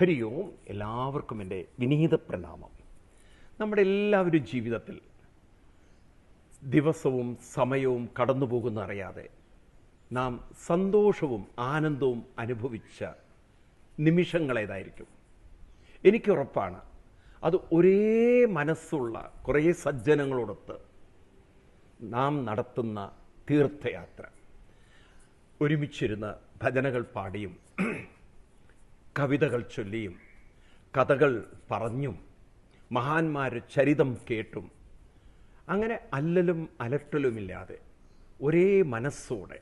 ഹരി ഓം എല്ലാവർക്കും എന്റെ വിനീത പ്രണാമം. നമ്മുടെ എല്ലാവരും ജീവിതത്തിൽ ദിവസവും സമയവും കടന്നു പോകുന്ന അറിയാതെ നാം സന്തോഷവും ആനന്ദവും അനുഭവിച്ച നിമിഷങ്ങളേതായിരിക്കും എനിക്കുറപ്പാണ് അത് ഒരേ മനസ്സുള്ള കുറേ സജ്ജനങ്ങളോടൊത്ത് നാം നടത്തുന്ന തീർത്ഥയാത്ര. ഒരുമിച്ചിരുന്ന് ഭജനകൾ പാടിയും കവിതകൾ ചൊല്ലിയും കഥകൾ പറഞ്ഞും മഹാന്മാർ ചരിതം കേട്ടും. അങ്ങനെ അല്ലലും അലട്ടലുമില്ലാതെ ഒരേ മനസ്സോടെ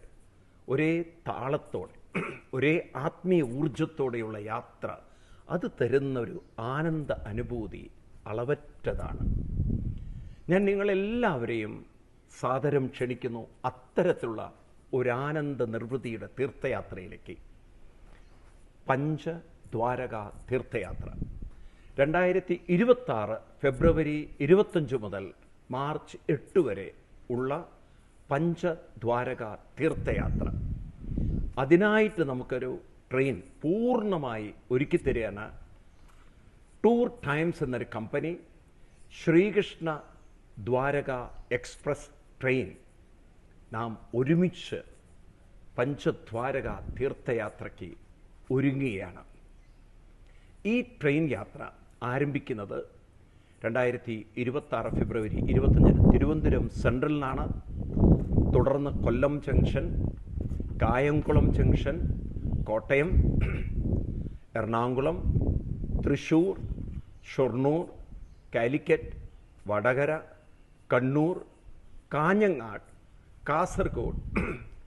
ഒരേ താളത്തോടെ ഒരേ ആത്മീയ ഊർജത്തോടെയുള്ള യാത്ര അത് തരുന്ന ഒരു ആനന്ദ അനുഭൂതി അളവറ്റതാണ്. ഞാൻ നിങ്ങളെല്ലാവരെയും സാദരം ക്ഷണിക്കുന്നു അത്തരത്തിലുള്ള ഒരാനന്ദ നിർവൃതിയുടെ തീർത്ഥയാത്രയിലേക്ക്. പഞ്ചദ്വാരക തീർത്ഥയാത്ര രണ്ടായിരത്തി ഇരുപത്തി ആറ് ഫെബ്രുവരി ഇരുപത്തഞ്ച് മുതൽ മാർച്ച് എട്ട് വരെ ഉള്ള പഞ്ചദ്വാരക തീർത്ഥയാത്ര അതിനായിട്ട് നമുക്കൊരു ട്രെയിൻ പൂർണമായി ഒരുക്കി തരികയാണ് ടൂർ ടൈംസ് എന്നൊരു company Sreekrishna Dwaraka express train. നാം ഒരുമിച്ച് പഞ്ചദ്വാരക തീർത്ഥയാത്രയ്ക്ക് ഒരുങ്ങുകയാണ്. ഈ ട്രെയിൻ യാത്ര ആരംഭിക്കുന്നത് രണ്ടായിരത്തി ഇരുപത്തി ഫെബ്രുവരി ഇരുപത്തഞ്ചിന് തിരുവനന്തപുരം സെൻട്രലിനാണ്. തുടർന്ന് കൊല്ലം ജംഗ്ഷൻ കായംകുളം ജംഗ്ഷൻ കോട്ടയം എറണാകുളം തൃശൂർ ഷൊർണൂർ കാലിക്കറ്റ് വടകര കണ്ണൂർ കാഞ്ഞങ്ങാട് കാസർഗോഡ്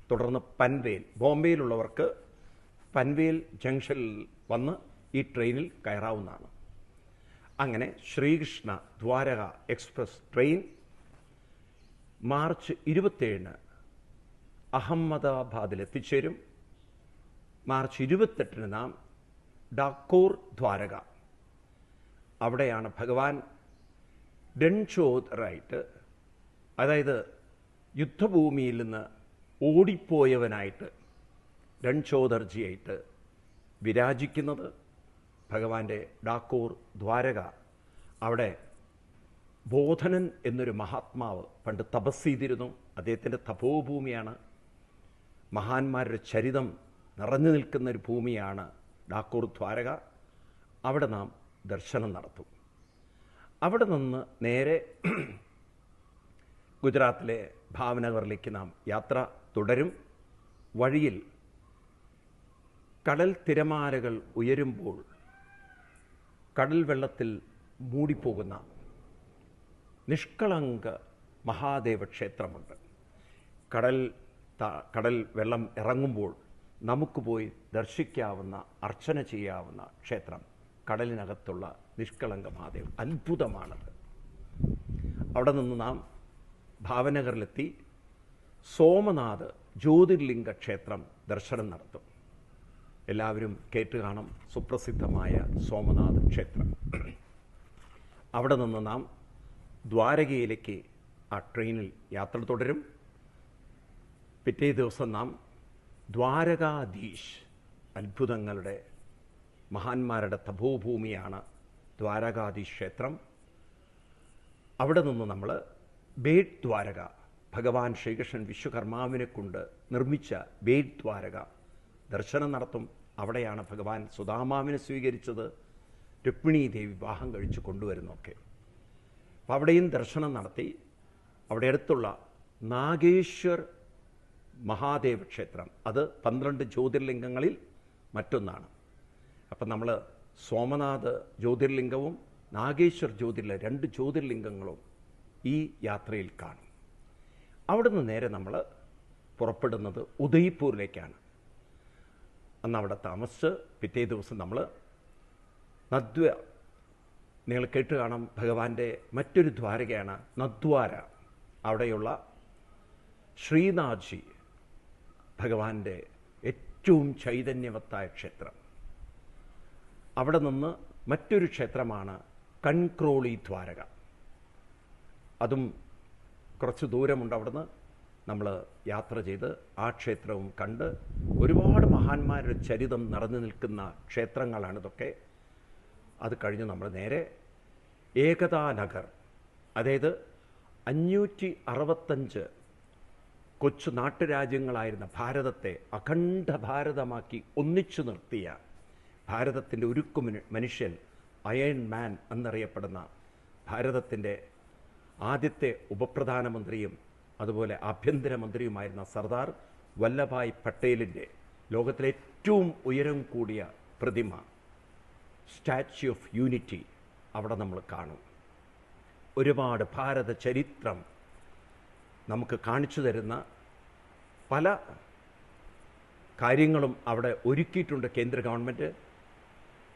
തുടർന്ന് പൻവേൽ ബോംബെയിലുള്ളവർക്ക് പൻവേൽ ജംഗ്ഷനിൽ വന്ന് ഈ ട്രെയിനിൽ കയറാവുന്നതാണ്. അങ്ങനെ Sreekrishna Dwaraka express train March ഇരുപത്തേഴിന് അഹമ്മദാബാദിൽ എത്തിച്ചേരും. മാർച്ച് ഇരുപത്തെട്ടിന് നാം ഡാക്കോർ ദ്വാരക. അവിടെയാണ് ഭഗവാൻ ഡെൻചോദറായിട്ട് അതായത് യുദ്ധഭൂമിയിൽ നിന്ന് ഓടിപ്പോയവനായിട്ട് രൺചോദർജിയായിട്ട് വിരാജിക്കുന്നത് ഭഗവാന്റെ ഡാക്കൂർ ദ്വാരക. അവിടെ ബോധനൻ എന്നൊരു മഹാത്മാവ് പണ്ട് തപസ് ചെയ്തിരുന്നു. അദ്ദേഹത്തിന്റെ തപോഭൂമിയാണ്. മഹാന്മാരുടെ ചരിതം നിറഞ്ഞു നിൽക്കുന്ന ഒരു ഭൂമിയാണ് ഡാക്കൂർ ദ്വാരക. അവിടെ നാം ദർശനം നടത്തും. അവിടെ നിന്ന് നേരെ ഗുജറാത്തിലെ ഭാവനഗറിലേക്ക് നാം യാത്ര തുടരും. വഴിയിൽ കടൽ തിരമാലകൾ ഉയരുമ്പോൾ കടൽ വെള്ളത്തിൽ മൂടിപ്പോകുന്ന നിഷ്കളങ്ക മഹാദേവ ക്ഷേത്രമുണ്ട്. കടൽ കടൽ വെള്ളം ഇറങ്ങുമ്പോൾ നമുക്ക് പോയി ദർശിക്കാവുന്ന അർച്ചന ചെയ്യാവുന്ന ക്ഷേത്രം കടലിനകത്തുള്ള നിഷ്കളങ്ക മഹാദേവ് അത്ഭുതമാണത്. അവിടെ നിന്ന് നാം ഭാവനഗറിലെത്തി സോമനാഥ് ജ്യോതിർലിംഗ ക്ഷേത്രം ദർശനം നടത്തും. എല്ലാവരും കേട്ട് കാണും സുപ്രസിദ്ധമായ സോമനാഥ് ക്ഷേത്രം. അവിടെ നിന്ന് നാം ദ്വാരകയിലേക്ക് ആ ട്രെയിനിൽ യാത്ര തുടരും. പിറ്റേ ദിവസം നാം ദ്വാരകാധീഷ് അത്ഭുതങ്ങളുടെ മഹാന്മാരുടെ തപോഭൂമിയാണ് ദ്വാരകാധീഷ് ക്ഷേത്രം. അവിടെ നിന്ന് നമ്മൾ ബേഡ് ദ്വാരക ഭഗവാൻ ശ്രീകൃഷ്ണൻ വിശ്വകർമാവിനെ കൊണ്ട് നിർമ്മിച്ച ബേഡ് ദ്വാരക ദർശനം നടത്തും. അവിടെയാണ് ഭഗവാൻ സുധാമാവിനെ സ്വീകരിച്ചത്. രുക്മിണി ദേവി വിവാഹം കഴിച്ച് കൊണ്ടുവരുന്നൊക്കെ അപ്പോൾ അവിടെയും ദർശനം നടത്തി. അവിടെ അടുത്തുള്ള നാഗേശ്വർ മഹാദേവ ക്ഷേത്രം. അത് പന്ത്രണ്ട് ജ്യോതിർലിംഗങ്ങളിൽ മറ്റൊന്നാണ്. അപ്പം നമ്മൾ സോമനാഥ് ജ്യോതിർലിംഗവും നാഗേശ്വർ ജ്യോതിർലിംഗ രണ്ട് ജ്യോതിർലിംഗങ്ങളും ഈ യാത്രയിൽ കാണും. അവിടുന്ന് നേരെ നമ്മൾ പുറപ്പെടുന്നത് ഉദയ്പൂരിലേക്കാണ്. അന്ന് അവിടെ താമസിച്ച് പിറ്റേ ദിവസം നമ്മൾ നദ്വ. നിങ്ങൾ കേട്ട് കാണാം ഭഗവാന്റെ മറ്റൊരു ദ്വാരകയാണ് നദ്വാര. അവിടെയുള്ള ശ്രീനാഥ്ജി ഭഗവാന്റെ ഏറ്റവും ചൈതന്യവത്തായ ക്ഷേത്രം. അവിടെ നിന്ന് മറ്റൊരു ക്ഷേത്രമാണ് കൺക്രോളി ദ്വാരക. അതും കുറച്ച് ദൂരമുണ്ട് അവിടുന്ന്. നമ്മൾ യാത്ര ചെയ്ത് ആ ക്ഷേത്രവും കണ്ട് ഒരുപാട് മഹാന്മാരുടെ ചരിതം നിറഞ്ഞു നിൽക്കുന്ന ക്ഷേത്രങ്ങളാണ് ഇതൊക്കെ. അത് കഴിഞ്ഞ് നമ്മൾ നേരെ ഏകതാ നഗർ. അതായത് അഞ്ഞൂറ്റി അറുപത്തഞ്ച് കൊച്ചു നാട്ടുരാജ്യങ്ങളായിരുന്ന ഭാരതത്തെ അഖണ്ഡ ഭാരതമാക്കി ഒന്നിച്ചു നിർത്തിയ ഭാരതത്തിന്റെ ഉരുക്കു മനുഷ്യൻ അയൺ മാൻ എന്നറിയപ്പെടുന്ന ഭാരതത്തിന്റെ ആദ്യത്തെ ഉപപ്രധാനമന്ത്രിയും അതുപോലെ ആഭ്യന്തരമന്ത്രിയുമായിരുന്ന സർദാർ വല്ലഭായ് പട്ടേലിന്റെ ലോകത്തിലെ ഏറ്റവും ഉയരം കൂടിയ പ്രതിമ സ്റ്റാച്യു ഓഫ് യൂണിറ്റി അവിടെ നമ്മൾ കാണും. ഒരുപാട് ഭാരത ചരിത്രം നമുക്ക് കാണിച്ചു തരുന്ന പല കാര്യങ്ങളും അവിടെ ഒരുക്കിയിട്ടുണ്ട് കേന്ദ്ര ഗവൺമെന്റ്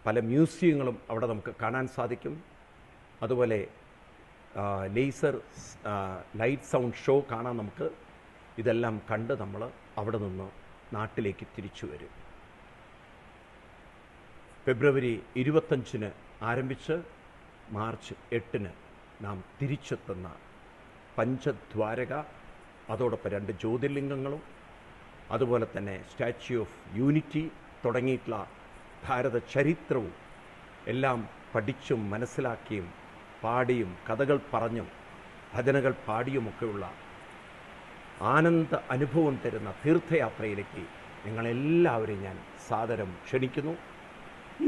പല മ്യൂസിയങ്ങളും അവിടെ നമുക്ക് കാണാൻ സാധിക്കും. അതുപോലെ ലേസർ ലൈറ്റ് സൗണ്ട് ഷോ കാണാൻ നമുക്ക് ഇതെല്ലാം കണ്ട് നമ്മൾ അവിടെ നിന്ന് നാട്ടിലേക്ക് തിരിച്ചു വരും. ഫെബ്രുവരി ഇരുപത്തഞ്ചിന് ആരംഭിച്ച് മാർച്ച് എട്ടിന് നാം തിരിച്ചെത്തുന്ന പഞ്ചദ്വാരക അതോടൊപ്പം രണ്ട് ജ്യോതിർലിംഗങ്ങളും അതുപോലെ തന്നെ സ്റ്റാച്യു ഓഫ് യൂണിറ്റി തുടങ്ങിയിട്ടുള്ള ഭാരത ചരിത്രവും എല്ലാം പഠിച്ചും മനസ്സിലാക്കിയും പാടിയും കഥകൾ പറഞ്ഞും ഭജനകൾ പാടിയുമൊക്കെയുള്ള ആനന്ദ അനുഭവം തരുന്ന തീർത്ഥയാത്രയിലേക്ക് നിങ്ങളെല്ലാവരെയും ഞാൻ സാദരം ക്ഷണിക്കുന്നു.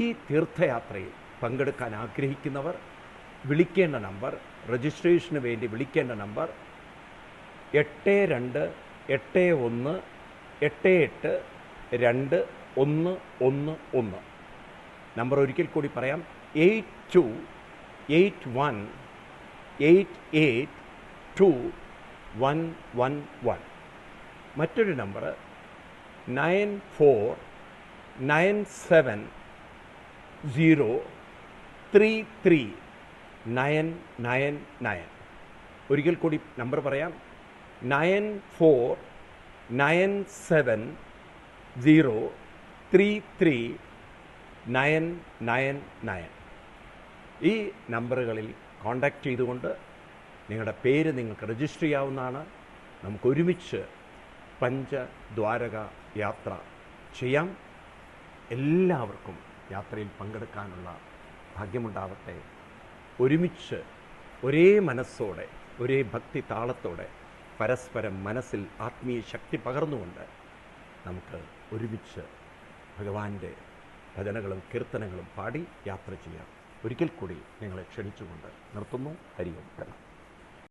ഈ തീർത്ഥയാത്രയിൽ പങ്കെടുക്കാൻ ആഗ്രഹിക്കുന്നവർ വിളിക്കേണ്ട നമ്പർ രജിസ്ട്രേഷന് വേണ്ടി വിളിക്കേണ്ട നമ്പർ എട്ട് രണ്ട് എട്ട് ഒന്ന് എട്ട് എട്ട് രണ്ട് ഒന്ന് ഒന്ന് ഒന്ന്. നമ്പർ ഒരിക്കൽ കൂടി പറയാം eight two eight one eight eight two one one one മറ്റൊരു number nine four nine seven zero three three nine nine nine ഒരിക്കൽ കൂടി നമ്പർ പറയാം. Nine four nine seven zero three three nine nine nine ഈ നമ്പറുകളിൽ contact ചെയ്തുകൊണ്ട് നിങ്ങളുടെ പേര് നിങ്ങൾക്ക് രജിസ്റ്റർ ചെയ്യാവുന്നതാണ്. നമുക്കൊരുമിച്ച് പഞ്ചദ്വാരക യാത്ര ചെയ്യാം. എല്ലാവർക്കും യാത്രയിൽ പങ്കെടുക്കാനുള്ള ഭാഗ്യമുണ്ടാവട്ടെ. ഒരുമിച്ച് ഒരേ മനസ്സോടെ ഒരേ ഭക്തി താളത്തോടെ പരസ്പരം മനസ്സിൽ ആത്മീയ ശക്തി പകർന്നുകൊണ്ട് നമുക്ക് ഒരുമിച്ച് ഭഗവാന്റെ ഭജനകളും കീർത്തനങ്ങളും പാടി യാത്ര ചെയ്യാം. ഒരിക്കൽ കൂടി നിങ്ങളെ ക്ഷണിച്ചുകൊണ്ട് നിർത്തുന്നു. ഹരി ഓം പ്രണാം